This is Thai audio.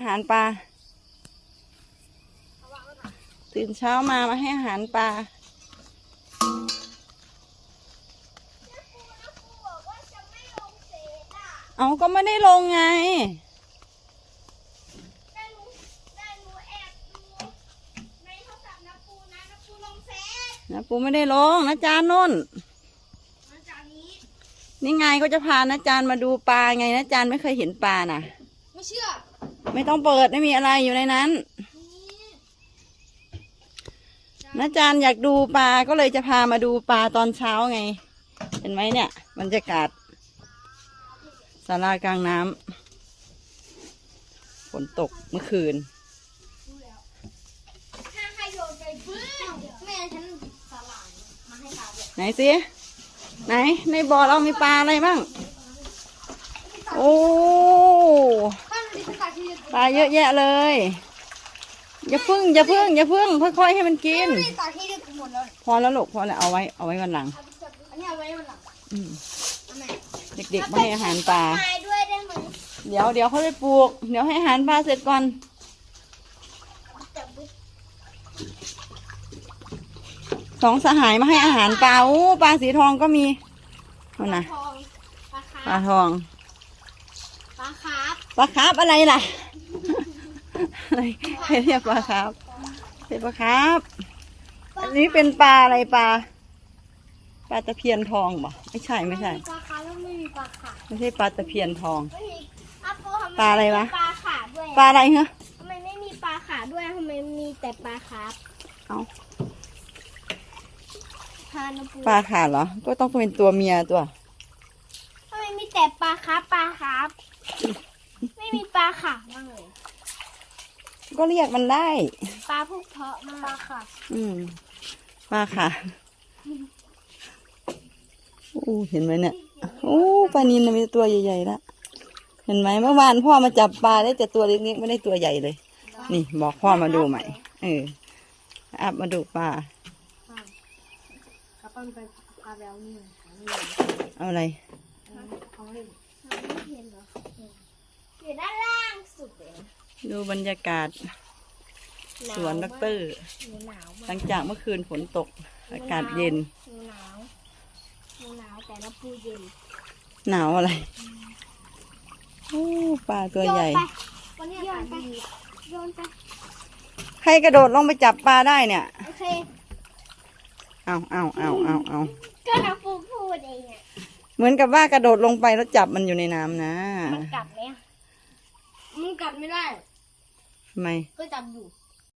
อาหารปลา ตื่นเช้ามามาให้อาหารปลา เอาก็ไม่ได้ลงไงได้รู้ได้รู้แอบดูในโทรศัพท์นะปูนะนะปูลงเฟซนะปูไม่ได้ลงนะจานนุ่นนี้นี่ไงก็จะพานะจานมาดูปลาไงนะจานไม่เคยเห็นปลาน่ะ ไม่เชื่อ ไม่ต้องเปิดไม่มีอะไรอยู่ในนั้นนะจานอยากดูปลาก็เลยจะพามาดูปลาตอนเช้าไง เห็นไหมเนี่ยบรรยากาศศาลากลางน้ำฝนตกเมื่อคืนไหนสิไหนในบ่อเรามีปลาอะไรบ้าง โอ้ ถ้ามันดิสตาที่ ปลาเยอะแยะเลย อย่าพึ่งอย่าพึ่งอย่าพึ่งค่อยๆให้มันกินดิสตาที่เด็กหมดแล้วพอแล้วลูกพอแล้วเอาไว้เอาไว้วันหลัง อันนี้เอาไว้วันหลังอืมเอาไหนเด็กๆไม่ให้อาหารปลา ไม้ด้วยได้ไหมเดี๋ยวเดี๋ยวเขาไปปลูก เดี๋ยวให้อาหารปลาเสร็จก่อน จับไว้สองสหายมาให้อาหารปลาอู้ปลาสีทองก็มีนั่นนะทองปลาคาปลาร์ฟทองปลา คาร์ฟปลาคาร์ฟอะไรล่ะอะไรให้เรียกปลาคาร์ฟเป็นปลาคาร์ฟอันนี้เป็นปลาอะไรปลาปลาตะเพียนทองบ่ไม่ใช่ไม่ใช่ ปลาคาร์ฟแล้วไม่มีปลาขาไม่ใช่ปลาตะเพียนทอง ไม่มีอาโปทำไมปลาอะไรวะ ม่มีปลาขาด้วยปลาอะไรเหรอทำไมไม่มีปลาขาด้วยทำไมมีแต่ปลาคาร์ฟเอาพานุปูปลาขาดเหรอ ก็ต้องเป็นตัวเมียตัว ทำไมมีแต่ปลาคาร์ฟปลาคาร์ฟ ไม่มีปลาขาบ้างเลย ก็เรียกมันได้ ปลาพวกเพาะมากปลาขาอืมปลาขาโอ้เห็นไหมเนี่ยโอ้ปลานินน่ะมีตัวใหญ่ๆแล้วเห็นไหมเมื่อวานพ่อมาจับปลาได้แต่ตัวเล็กๆไม่ได้ตัวใหญ่เลย นี่บอกพ่อมาดูใหม่เอออับมาดูปลาครับมันเป็นปลาแววนี่เอาอะไร ออยู่ด้านล่างสุดเลยดูบรรยากาศ สวนด็อกเตอร์หนูหนาวหมาลักงจากเมื่อคืนฝนตก อากาศเย็น หนูหนาวหนูหนาวแต่ละปูเย็นหนาวอะไรโอ้ปลาตัวใหญ่ โยนไปวันนี้อากาศดีโยนไปใครกระโดดลงไปจับปลาได้เนี่ย โอเคเอาเอาเอาเอาเอาก็น้ำปูพูดเองอะเหมือนกับว่ากระโดดลงไปแล้วจับมันอยู่ในน้ำนะ มันกัดไหมอะ มันกัดไม่ได้ทำไมก็จับอยู่